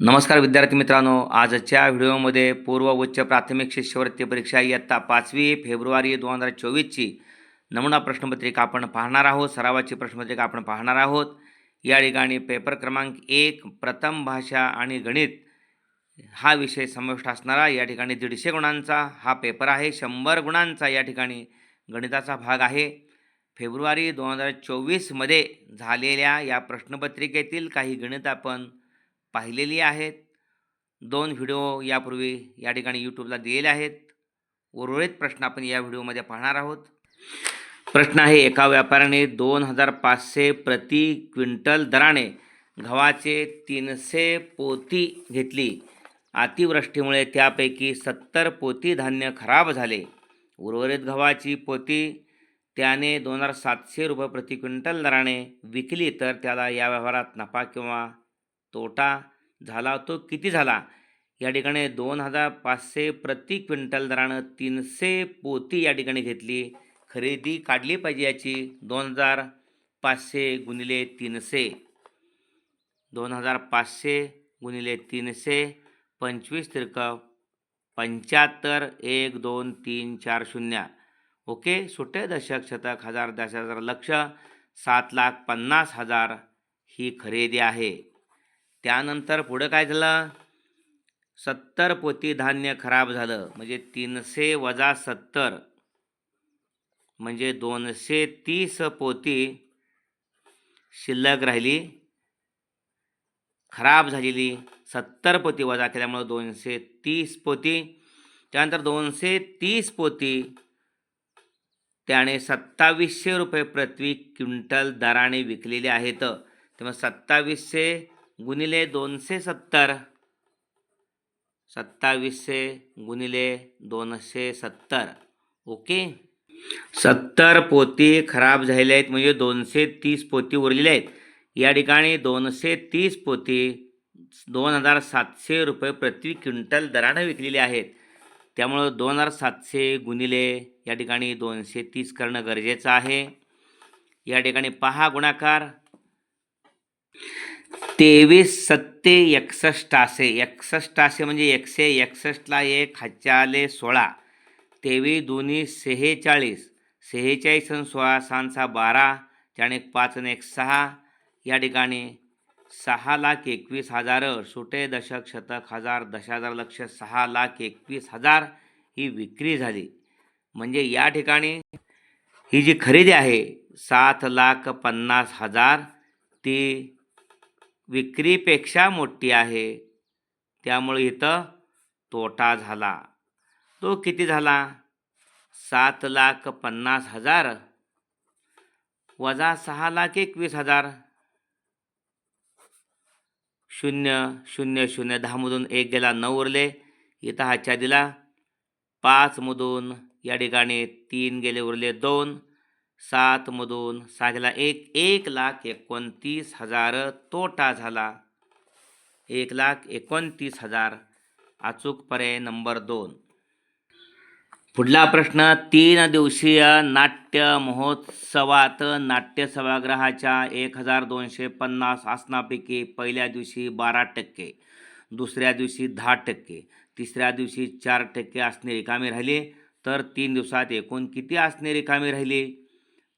नमस्कार विद्यार्थी मित्रांनो आजच्या व्हिडिओमध्ये पूर्व उच्च प्राथमिक शिष्यवृत्ती परीक्षा इयत्ता पाचवी फेब्रुवारी दोन हजार चोवीसची नमुना प्रश्नपत्रिका आपण पाहणार आहोत सरावाची प्रश्नपत्रिका आपण पाहणार आहोत. या ठिकाणी पेपर क्रमांक एक प्रथम भाषा आणि गणित हा विषय समाविष्ट असणारा या ठिकाणी दीडशे गुणांचा हा पेपर आहे शंभर गुणांचा या ठिकाणी गणिताचा भाग आहे. फेब्रुवारी दोन हजार चोवीसमध्ये झालेल्या या प्रश्नपत्रिकेतील काही गणित आपण पाहिलेली आहेत. दोन व्हिडिओ यापूर्वी या ठिकाणी यूट्यूबला दिलेले आहेत. उर्वरित प्रश्न आपण या व्हिडिओमध्ये पाहणार आहोत. प्रश्न आहे एका व्यापाऱ्याने दोन हजार पाचशे प्रति क्विंटल दराने गव्हाचे तीनशे पोती घेतली. अतिवृष्टीमुळे त्यापैकी सत्तर पोती धान्य खराब झाले. उर्वरित गव्हाची पोती त्याने दोन हजार सातशे रुपये प्रति क्विंटल दराने विकली तर त्याला या व्यवहारात नफा किंवा तोटा झाला तो किती झाला? या ठिकाणी दोन हजार पाचशे प्रति क्विंटल दरानं तीनशे पोती या ठिकाणी घेतली. खरेदी काढली पाहिजे याची. दोन हजार पाचशे गुणिले तीनशे. दोन हजार पाचशे गुणिले तीनशे पंचवीस तिरक पंच्याहत्तर एक दोन तीन चार शून्य. ओके? सुटे दशक शतक हजार दश हजार लक्ष. सात लाख पन्नास हजार ही खरेदी आहे. त्यानंतर पुढं काय झालं? सत्तर पोती धान्य खराब झालं. म्हणजे तीनशे वजा सत्तर. म्हणजे दोनशे तीस पोती शिल्लक राहिली. खराब झालेली. सत्तर पोती वजा केल्यामुळं दोनशे तीस पोती. त्यानंतर दोनशे तीस पोती त्याने सत्तावीसशे रुपये प्रति क्विंटल दराने विकलेले आहेत. तेव्हा सत्तावीसशे गुणिले दोनशे सत्तर. सत्तावीसशे गुणिले दोनशे सत्तर. ओके? सत्तर पोती खराब झालेले आहेत म्हणजे दोनशे तीस पोती उरलेले आहेत. या ठिकाणी दोनशे तीस पोती दोन हजार सातशे रुपये प्रति क्विंटल दरानं विकलेले आहेत. त्यामुळं दोन हजार सातशे गुणिले या ठिकाणी दोनशे तीस करणं गरजेचं आहे. या ठिकाणी पहा गुणाकार. तेवीस सत्ते एकसष्ट असे. एकसष्ट असे म्हणजे एकशे एकसष्टला एक हाच्याले सोळा. तेवीस दोन्ही सेहेचाळीस. सेहेचाळीस आणि सोळा सहाचा बारा त्याने एक पाच आणि एक सहा. या ठिकाणी सहा लाख एकवीस हजार सुटे दशक शतक हजार दश हजार लक्ष सहा लाख एकवीस हजार ही विक्री झाली. म्हणजे या ठिकाणी ही जी खरेदी आहे सात लाख पन्नास हजार ती विक्रीपेक्षा मोठी आहे. त्यामुळे इथं तोटा झाला. तो किती झाला? सात लाख पन्नास हजार. वजा सहा लाख एकवीस हजार. शून्य शून्य शून्य दहामधून एक गेला नऊ उरले. इथं हाच्या दिला. पाचमधून या ठिकाणी तीन गेले उरले दोन. सातमधून सहा एक एक लाख एकोणतीस हजार तोटा झाला. एक लाख एकोणतीस हजार अचूक पर्याय नंबर दोन. पुढला प्रश्न तीन दिवसीय नाट्य महोत्सवात नाट्य सभागृहाच्या एक हजार दोनशे पन्नास आसनापैकी पहिल्या दिवशी बारा टक्के दुसऱ्या दिवशी दहा टक्के तिसऱ्या दिवशी चार टक्के आसने रिकामी राहिली. तर तीन दिवसात एकूण किती आसने रिकामी राहिली?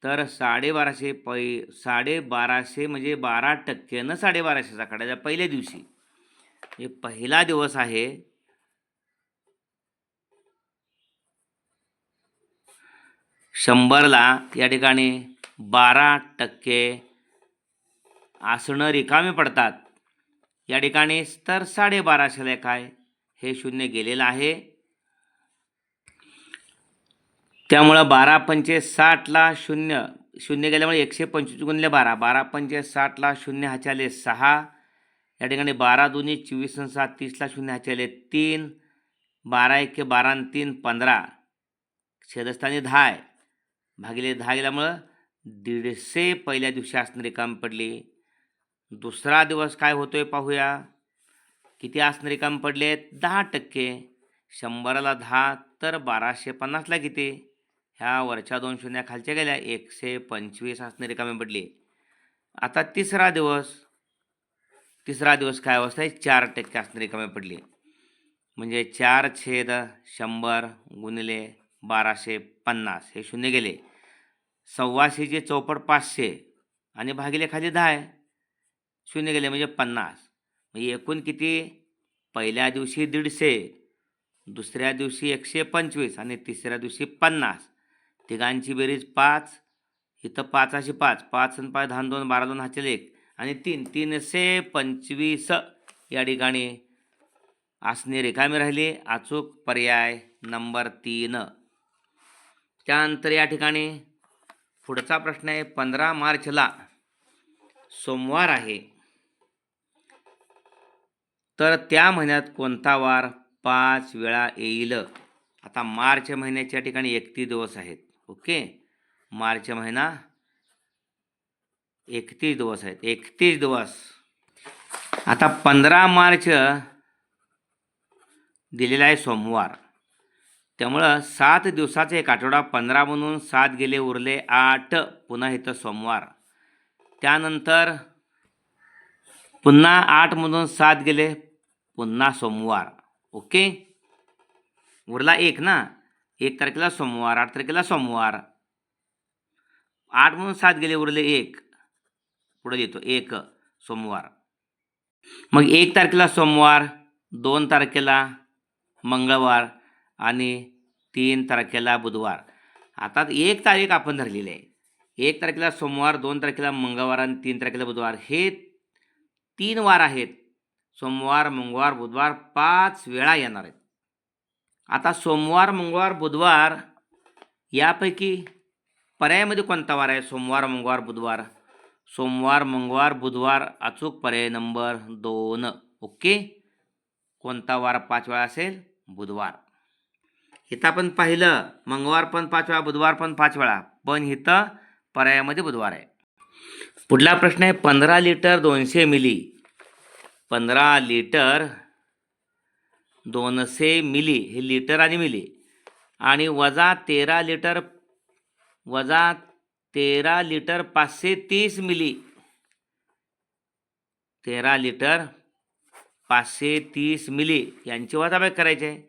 तर साडेबाराशे पै साडेबाराशे म्हणजे बारा टक्क्यानं साडेबाराशेचा काढायचा पहिल्या दिवशी. हे पहिला दिवस आहे. शंभरला या ठिकाणी बारा टक्के आसनं रिकामी पडतात. या ठिकाणी तर साडेबाराशेला काय हे शून्य गेलेलं आहे. त्यामुळं बारा पंचे साठला शून्य. शून्य गेल्यामुळे एकशे पंचवीस गुणले बारा. बारा पंचे साठला शून्य हाच्याले सहा. या ठिकाणी बारा दोन्ही चोवीस सात तीसला शून्य हाच्याले तीन. बारा एके बारा आणि तीन पंधरा. छेदस्थानी दहा आहे. भागिले दहा गेल्यामुळं दीडशे पहिल्या दिवशी आसनं रिकामी पडली. दुसरा दिवस काय होतो आहे पाहूया. किती आसनं रिकामी पडले दहा टक्के. शंभराला दहा तर बाराशे पन्नासला किती? ह्या वरच्या दोन शून्या खालच्या गेल्या एकशे पंचवीस असणारी रिकामी पडली. आता तिसरा दिवस तिसरा दिवस काय अवस्था आहे? चार टक्के असणारी रिकामी पडली. म्हणजे चार छेद शंभर गुणिले बाराशे पन्नास हे शून्य गेले. सव्वाशेचे चौपट पाचशे आणि भागिले खाली दहा आहे. शून्य गेले म्हणजे पन्नास. म्हणजे एकूण किती? पहिल्या दिवशी दीडशे दुसऱ्या दिवशी एकशे पंचवीस आणि तिसऱ्या दिवशी पन्नास. तिघांची बेरीज पाच. इथं पाचाशे पाच. पाच आणि पाच दहा दोन बारा दोन हाचे एक. आणि तीन. तीनशे पंचवीस. या ठिकाणी आसने रिकामी राहिली. अचूक पर्याय नंबर तीन. त्यानंतर या ठिकाणी पुढचा प्रश्न आहे. पंधरा मार्चला सोमवार आहे. तर त्या महिन्यात कोणता वार पाच वेळा येईल? आता मार्च महिन्याच्या ठिकाणी एकतीस दिवस आहेत. ओके. मार्च महिना. एकतीस दिवस आहेत. एकतीस दिवस. आता पंधरा मार्च दिलेला आहे सोमवार. त्यामुळं सात दिवसाचा एक आठवडा पंधरा म्हणून सात गेले उरले आठ. पुन्हा इथं सोमवार. त्यानंतर पुन्हा आठमधून सात गेले पुन्हा सोमवार. ओके? उरला एक ना? एक तारखेला सोमवार आठ तारखेला सोमवार. आठ म्हणून सात गेले उरले एक. पुढे येतो एक सोमवार. मग एक तारखेला सोमवार दोन तारखेला मंगळवार आणि तीन तारखेला बुधवार. आता एक तारीख आपण धरलेली आहे. एक तारखेला सोमवार दोन तारखेला मंगळवार आणि तीन तारखेला बुधवार. हे तीन वार आहेत. सोमवार मंगळवार बुधवार पाच वेळा येणार आहेत. आता सोमवार मंगळवार बुधवार यापैकी पर्यायामध्ये कोणता वार आहे? सोमवार मंगळवार बुधवार. सोमवार मंगळवार बुधवार अचूक पर्याय नंबर दोन. ओके? कोणता वार पाच वेळा असेल? बुधवार. इथं आपण पाहिलं मंगळवार पण पाच वेळा बुधवार पण पाच वेळा. पण इथं पर्यायामध्ये बुधवार आहे. पुढला प्रश्न आहे पंधरा लिटर दोनशे मिली. पंधरा लिटर दोनशे मिली हे लिटर आणि मिली. आणि वजा तेरा लिटर वजा तेरा लिटर पाचशे तीस मिली. तेरा लिटर पाचशे तीस मिली. यांची वजाबाई करायची आहे.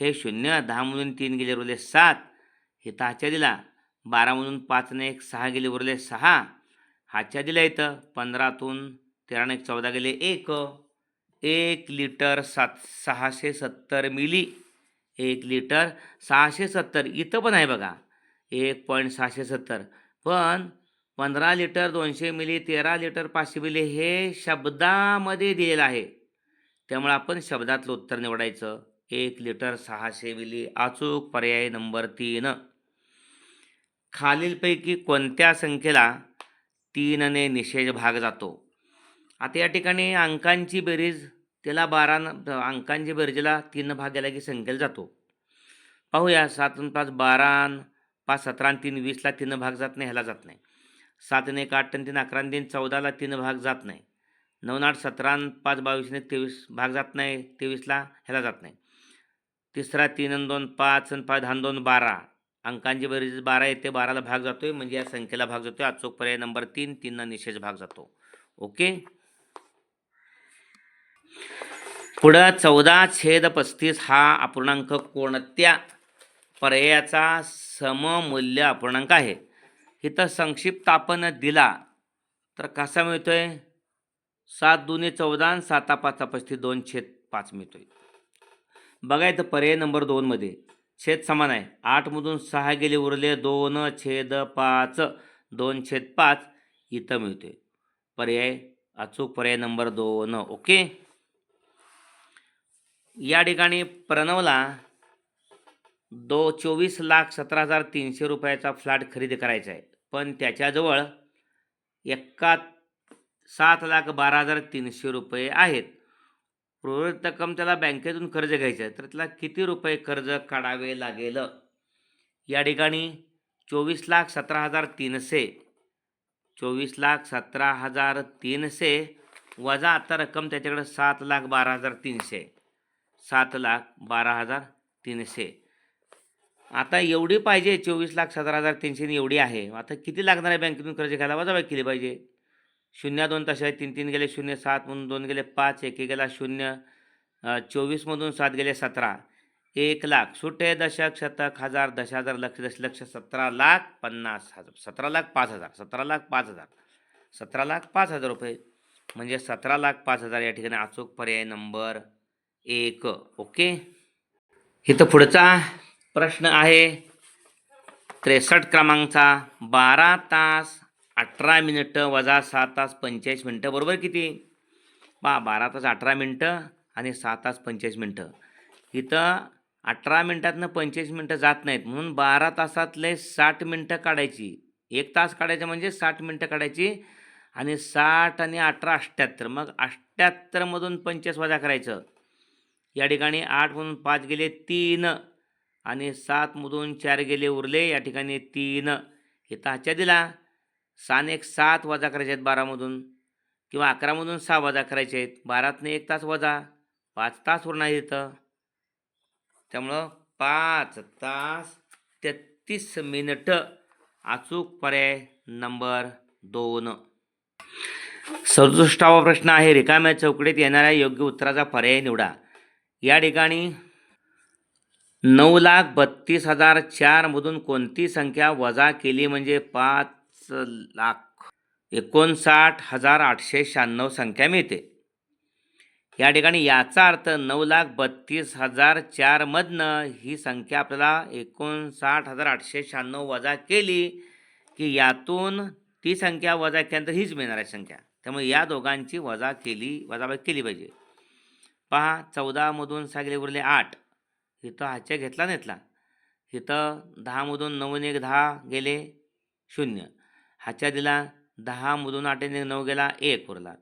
हे शून्य दहामधून तीन गेले उरले सात. हे हाच्या दिला. बारामधून पाचने एक सहा गेले उरले सहा. हाच्या दिला इथं पंधरातून तेराने एक चौदा गेले एक. एक लिटर सात सहाशे सत्तर मिली एक लिटर सहाशे सत्तर. इथं पण आहे बघा एक पॉईंट सहाशे सत्तर. पण पंधरा लिटर दोनशे मिली तेरा लिटर पाचशे मिली हे शब्दामध्ये दिलेलं आहे. त्यामुळे आपण शब्दातलं उत्तर निवडायचं. एक लिटर सहाशे मिली अचूक पर्याय नंबर तीन. खालीलपैकी कोणत्या संख्येला तीनने निषेध भाग जातो? आता या ठिकाणी अंकांची बेरीज त्याला बारा अंकांची बेरजेला तीन भाग की संख्येला जातो. पाहूया सात पाच बारा पाच सतरा आणि तीन वीसला तीन भाग जात नाही ह्याला जात नाही. सात आणि एक आठ आणि तीन अकरा तीन चौदाला तीन भाग जात नाही. नऊ आठ सतरा पाच बावीसने तेवीस भाग जात नाही तेवीसला ह्याला जात नाही. तिसरा तीन आणि दोन पाच आणि पाच दहा दोन बारा. अंकांची बेरीज बारा येते बाराला भाग जातो आहे म्हणजे या संख्येला भाग जातो आहे अचूक पर्याय नंबर तीन तीनला निषेध भाग जातो. ओके? पुढं चौदा छेद पस्तीस हा अपूर्णांक कोणत्या पर्यायाचा सममूल्य अपूर्णांक आहे? इथं संक्षिप्त आपण दिला. तर कसा मिळतो आहे सात दोन्ही चौदा आणि साता पाचा पस्तीस दोन छेद पाच मिळतोय. बघा इथं पर्याय नंबर दोनमध्ये छेद समान आहे. आठमधून सहा गेले उरले दोन छेद पाच दोन छेद पाच इथं मिळतो आहे पर्याय अचूक पर्याय नंबर दोन. ओके? या ठिकाणी प्रणवला दो चोवीस लाख सतरा हजार तीनशे रुपयाचा फ्लॅट खरेदी करायचा आहे. पण त्याच्याजवळ एक्का सात लाख बारा हजार तीनशे रुपये आहेत. उर्वरित रक्कम त्याला बँकेतून कर्ज घ्यायचं आहे. तर त्याला किती रुपये कर्ज काढावे लागेल? या ठिकाणी चोवीस लाख सतरा हजार तीनशे चोवीस लाख सतरा हजार तीनशे वजा आता रक्कम त्याच्याकडे सात लाख बारा हजार तीनशे. सात लाख बारा हजार तीनशे. आता एवढी पाहिजे चोवीस लाख सतरा हजार तीनशे एवढी आहे. आता किती लागणार आहे बँकेतून कर्ज घ्यायला? वजाबाई केली पाहिजे. शून्य दोन तसे आहेत तीन तीन गेले शून्य सात म्हणून दोन गेले पाच एक गेला शून्य चोवीसमधून सात गेले सतरा. एक लाख सुटे दशक शतक हजार दश हजार लक्ष दशलक्ष सतरा लाख पन्नास हजार. सतरा लाख पाच हजार सतरा लाख पाच हजार. सतरा लाख पाच हजार रुपये. म्हणजे सतरा लाख पाच हजार या ठिकाणी अचूक पर्याय नंबर एक ओके. इथं पुढचा प्रश्न आहे. त्रेसष्ट क्रमांकचा बारा तास अठरा मिनिटं वजा सात तास पंचेचाळीस मिनटं. बरोबर किती? पहा बारा तास अठरा मिनटं आणि सात तास पंचेचाळीस मिनटं. इथं अठरा मिनटातनं पंचेचाळीस मिनटं जात नाहीत. म्हणून बारा तासातले साठ मिनटं काढायची. एक तास काढायचं म्हणजे साठ मिनटं काढायची आणि साठ आणि अठरा अठ्ठ्याहत्तर मग अठ्ठ्याहत्तरमधून पंचेचाळीस वजा करायचं. या ठिकाणी आठमधून पाच गेले तीन आणि सातमधून चार गेले उरले. या ठिकाणी तीन. हे ताच्या दिला. सान एक सात वजा करायचे आहेत बारामधून किंवा अकरामधून सहा वजा करायचे आहेत. बारातनं एक तास वजा. पाच तास उरणार इथं. त्यामुळं पाच तास तेहतीस मिनिटं अचूक पर्याय नंबर दोन. सदुसष्टावा प्रश्न आहे. रिकाम्या चौकटीत येणाऱ्या योग्य उत्तराचा पर्याय निवडा. या ठिकाणी नऊ लाख बत्तीस हजार चारमधून कोणती संख्या वजा केली म्हणजे पाच लाख एकोणसाठ हजार आठशे शहाण्णव संख्या मिळते? या ठिकाणी याचा अर्थ नऊ लाख बत्तीस हजार चारमधनं ही संख्या आपल्याला एकोणसाठ हजार आठशे शहाण्णव वजा केली की यातून ती संख्या वजा केल्यानंतर हीच मिळणार आहे संख्या. त्यामुळे या दोघांची वजा केली वजाबाई केली पाहिजे. पहा चौदामधून सहा उरले आठ. इथं हाच्या घेतला नेतला. इथं दहामधून नऊने एक दहा गेले शून्य. हाच्या दिला दहामधून आठने एक नऊ गेला एक उरला.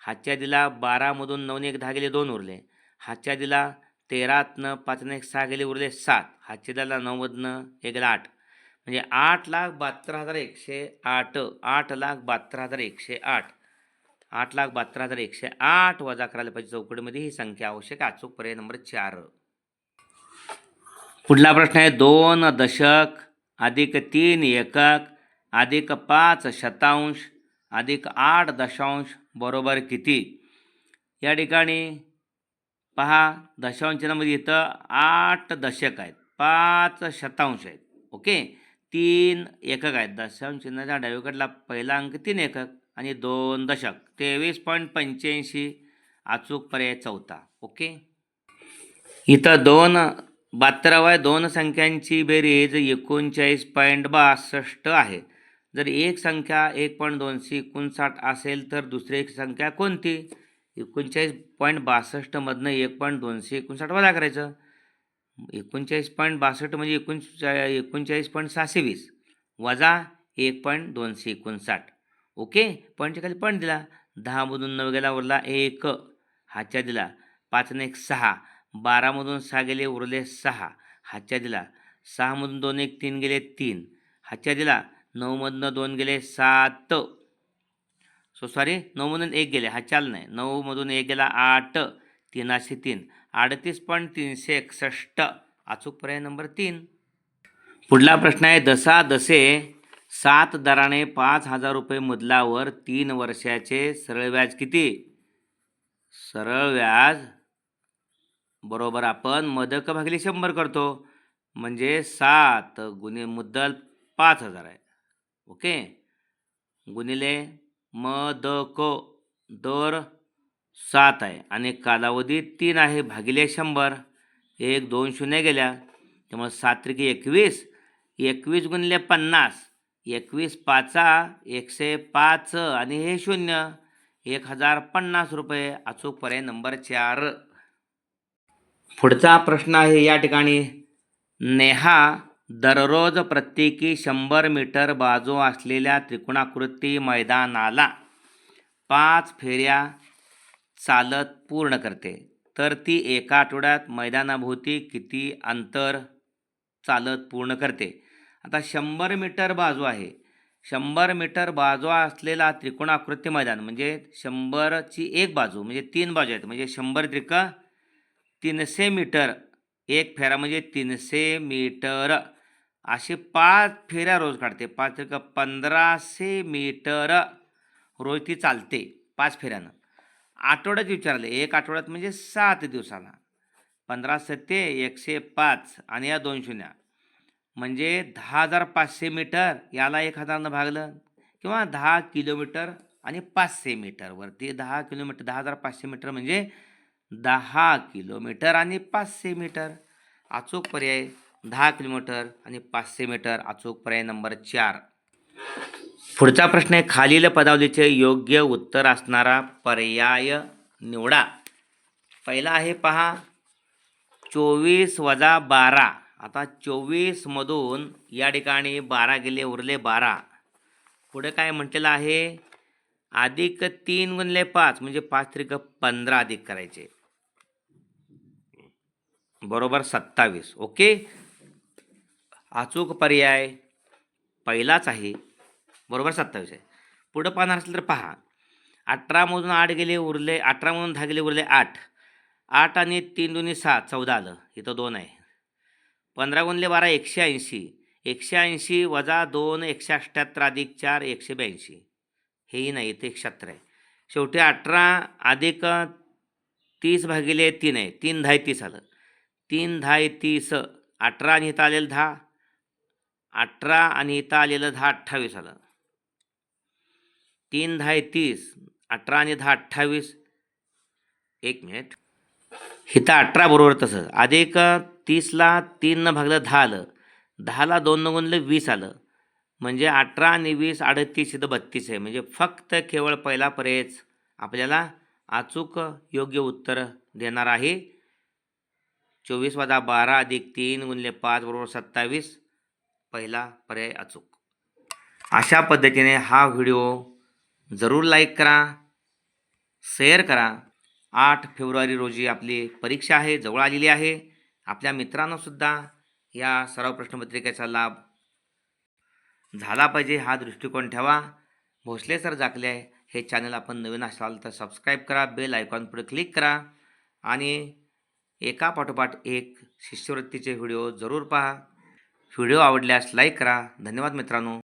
हाच्या दिला बारामधून नऊने एक दहा गेले दोन उरले. हाच्या दिला तेरातनं पाचनं एक सहा गेले उरले सात. हाच्या दिला नऊमधनं एक गेला आठ. म्हणजे आठ लाख बहात्तर हजार एकशे आठ आठ लाख बहात्तर हजार एकशे आठ. आठ लाख बहात्तर हजार एकशे आठ वजा करायला पाहिजे चौकडीमध्ये ही संख्या आवश्यक आहे. अचूक पर्याय नंबर चार. पुढला प्रश्न आहे. दोन दशक अधिक तीन एकक अधिक पाच शतांश अधिक आठ दशांश बरोबर किती? या ठिकाणी पहा दशांश चिन्हामध्ये इथं आठ दशक आहेत. पाच शतांश आहेत. ओके? तीन एकक आहेत. दशांश चिन्हाच्या डावीकडला पहिला अंक तीन एकक. आणि दोन दशक. तेवीस पॉईंट पंच्याऐंशी अचूक पर्याय चौथा. ओके? इथं दोन बहात्तरावा दोन संख्यांची बेरीज एकोणचाळीस पॉईंट बासष्ट आहे. जर एक संख्या एक पॉईंट दोनशे एकोणसाठ असेल तर दुसरी एक संख्या कोणती? एकोणचाळीस पॉईंट बासष्टमधनं एक पॉईंट दोनशे एकोणसाठ वजा करायचं? एकोणचाळीस पॉईंट बासष्ट म्हणजे एकोणचा एकोणचाळीस पॉईंट सहाशे वीस. वजा एक पॉईंट दोनशे एकोणसाठ. ओके? पॉईंटच्या खाली पॉईंट दिला. दहामधून नऊ गेला उरला एक. हाच्या दिला. पाचने एक सहा. बारामधून सहा गेले उरले सहा. हाच्या दिला. सहामधून दोन एक तीन गेले तीन. हाच्या दिला. नऊमधनं दोन गेले सात. सो सॉरी नऊमधून एक गेले. हा चाल नाही. नऊमधून एक गेला आठ. तीनाशे तीन. अडतीस पॉईंट तीनशे एकसष्ट. अचूक पर्याय नंबर तीन. पुढला प्रश्न आहे दसा दसे. सात दराने पाच हजार रुपये मुदलावर तीन वर्षाचे सरळ व्याज किती? सरळ व्याज बरोबर आपण मदक भागिले शंभर करतो. म्हणजे सात गुणिले मुद्दल पाच हजार आहे. ओके? गुणिले मदक दर सात आहे आणि कालावधी तीन आहे भागिले शंभर. एक दोन शून्य गेल्या. त्यामुळे सात त्रिकी एकवीस. एकवीस गुणिले पन्नास. एकवीस पाचा एकशे पाच आणि हे शून्य. एक हजार पन्नास रुपये अचूक पर्याय नंबर चार. पुढचा प्रश्न आहे या ठिकाणी. नेहा दररोज प्रत्येकी शंभर मीटर बाजू असलेल्या त्रिकोणाकृती मैदानाला पाच फेऱ्या चालत पूर्ण करते. तर ती एका आठवड्यात मैदानाभोवती किती अंतर चालत पूर्ण करते? आता शंभर मीटर बाजू आहे. शंभर मीटर बाजू असलेला त्रिकोणाकृती मैदान म्हणजे शंभरची एक बाजू म्हणजे तीन बाजू आहेत. म्हणजे शंभर त्रिक तीनशे मीटर एक फेरा म्हणजे तीनशे मीटर. असे पाच फेऱ्या रोज काढते. पाच त्रिक पंधराशे मीटर रोज ती चालते पाच फेऱ्यानं. आठवड्यात विचारले एक आठवड्यात म्हणजे सात दिवसाला. पंधरा सत्ते एकशे पाच आणि या दोन शून्या. म्हणजे दहा हजार पाचशे मीटर याला एक हजारनं भागलं किंवा दहा किलोमीटर आणि पाचशे मीटरवरती दहा किलोमीटर दहा हजार पाचशे मीटर म्हणजे दहा किलोमीटर आणि पाचशे मीटर. अचूक पर्याय दहा किलोमीटर आणि पाचशे मीटर. अचूक पर्याय नंबर चार. पुढचा प्रश्न आहे खालील पदावलीचे योग्य उत्तर असणारा पर्याय निवडा. पहिला आहे पहा चोवीस वजा बारा. आता चोवीसमधून या ठिकाणी बारा गेले उरले बारा. पुढे काय म्हटलेलं आहे? अधिक तीन गुणले पाच म्हणजे पाच त्रिक पंधरा अधिक करायचे. बरोबर सत्तावीस. ओके? अचूक पर्याय. पहिलाच आहे. बरोबर सत्तावीस आहे. पुढं पाहणार असेल तर पहा. अठरामधून आठ गेले उरले अठरामधून दहा गेले उरले आठ. आठ आणि तीन दोन्ही सात चौदा आलं. इथं दोन आहे. पंधरा गुणले बारा एकशे ऐंशी. एकशे ऐंशी वजा दोन एकशे अठ्ठ्याहत्तर अधिक चार एकशे ब्याऐंशी. हेही नाही ते एकशे आहे. शेवटी अठरा अधिक तीस भागिले तीन आहे. तीन दहा तीस आलं. तीन दहा तीस अठरा आणि इथं आलेलं दहा. अठरा आणि इथं आलेलं दहा अठ्ठावीस आलं. तीन दहा तीस अठरा आणि दहा अठ्ठावीस. एक मिनिट. इथं अठरा बरोबर तसं अधिक तीसला तीननं भागलं दहा आलं. दहाला दोननं गुणलं वीस आलं. म्हणजे अठरा आणि वीस अडतीस इथं बत्तीस आहे. म्हणजे फक्त केवळ पहिला पर्यायच आपल्याला अचूक योग्य उत्तर देणार आहे. चोवीस वजा बारा अधिक तीन गुणले पाच बरोबर सत्तावीस. पहिला पर्याय अचूक. अशा पद्धतीने हा व्हिडिओ जरूर लाईक करा शेअर करा. आठ फेब्रुवारी रोजी आपली परीक्षा आहे जवळ आलेली आहे. आपल्या मित्रांनासुद्धा या सराव प्रश्नपत्रिकेचा लाभ झाला पाहिजे हा दृष्टिकोन ठेवा. भोसले सर जाकले हे चॅनल आपण नवीन असाल तर सबस्क्राईब करा बेल आयकॉन पुढे क्लिक करा आणि एका पाठोपाठ एक शिष्यवृत्तीचे व्हिडिओ जरूर पहा. व्हिडिओ आवडल्यास लाईक करा. धन्यवाद मित्रांनो.